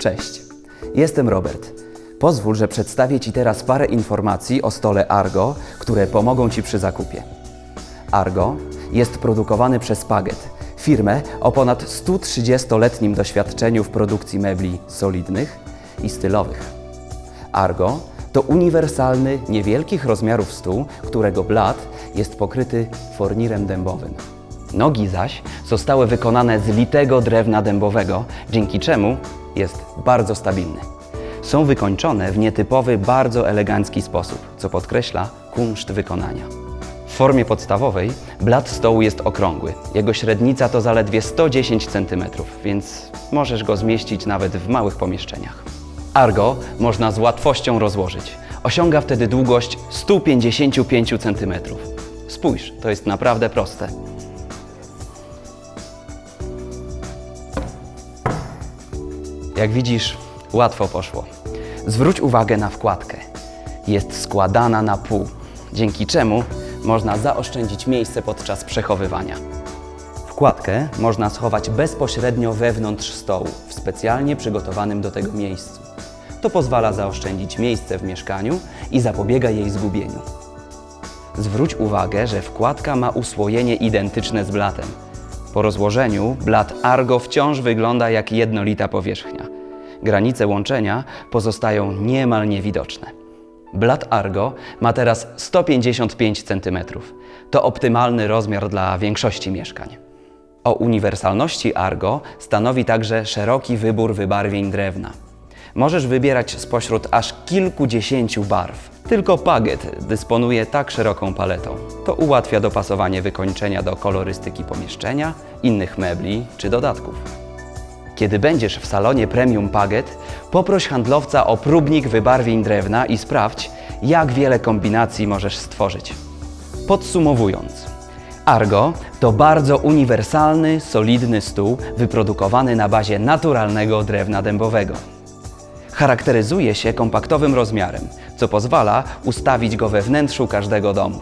Cześć, jestem Robert. Pozwól, że przedstawię Ci teraz parę informacji o stole Argo, które pomogą Ci przy zakupie. Argo jest produkowany przez Paget, firmę o ponad 130-letnim doświadczeniu w produkcji mebli solidnych i stylowych. Argo to uniwersalny, niewielkich rozmiarów stół, którego blat jest pokryty fornirem dębowym. Nogi zaś zostały wykonane z litego drewna dębowego, dzięki czemu jest bardzo stabilny. Są wykończone w nietypowy, bardzo elegancki sposób, co podkreśla kunszt wykonania. W formie podstawowej blat stołu jest okrągły. Jego średnica to zaledwie 110 cm, więc możesz go zmieścić nawet w małych pomieszczeniach. Argo można z łatwością rozłożyć. Osiąga wtedy długość 155 cm. Spójrz, to jest naprawdę proste. Jak widzisz, łatwo poszło. Zwróć uwagę na wkładkę. Jest składana na pół, dzięki czemu można zaoszczędzić miejsce podczas przechowywania. Wkładkę można schować bezpośrednio wewnątrz stołu, w specjalnie przygotowanym do tego miejscu. To pozwala zaoszczędzić miejsce w mieszkaniu i zapobiega jej zgubieniu. Zwróć uwagę, że wkładka ma usłojenie identyczne z blatem. Po rozłożeniu blat Argo wciąż wygląda jak jednolita powierzchnia. Granice łączenia pozostają niemal niewidoczne. Blat Argo ma teraz 155 cm. To optymalny rozmiar dla większości mieszkań. O uniwersalności Argo stanowi także szeroki wybór wybarwień drewna. Możesz wybierać spośród aż kilkudziesięciu barw. Tylko Paget dysponuje tak szeroką paletą. To ułatwia dopasowanie wykończenia do kolorystyki pomieszczenia, innych mebli czy dodatków. Kiedy będziesz w salonie Premium Paget, poproś handlowca o próbnik wybarwień drewna i sprawdź, jak wiele kombinacji możesz stworzyć. Podsumowując, Argo to bardzo uniwersalny, solidny stół wyprodukowany na bazie naturalnego drewna dębowego. Charakteryzuje się kompaktowym rozmiarem, co pozwala ustawić go we wnętrzu każdego domu.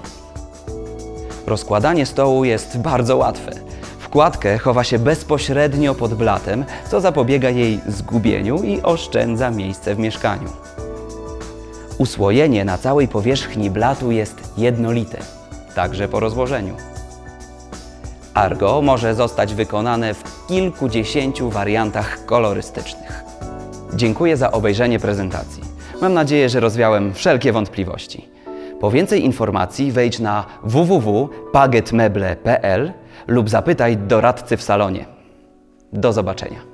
Rozkładanie stołu jest bardzo łatwe. Wkładkę chowa się bezpośrednio pod blatem, co zapobiega jej zgubieniu i oszczędza miejsce w mieszkaniu. Usłojenie na całej powierzchni blatu jest jednolite, także po rozłożeniu. Argo może zostać wykonane w kilkudziesięciu wariantach kolorystycznych. Dziękuję za obejrzenie prezentacji. Mam nadzieję, że rozwiałem wszelkie wątpliwości. Po więcej informacji wejdź na www.pagetmeble.pl lub zapytaj doradcy w salonie. Do zobaczenia.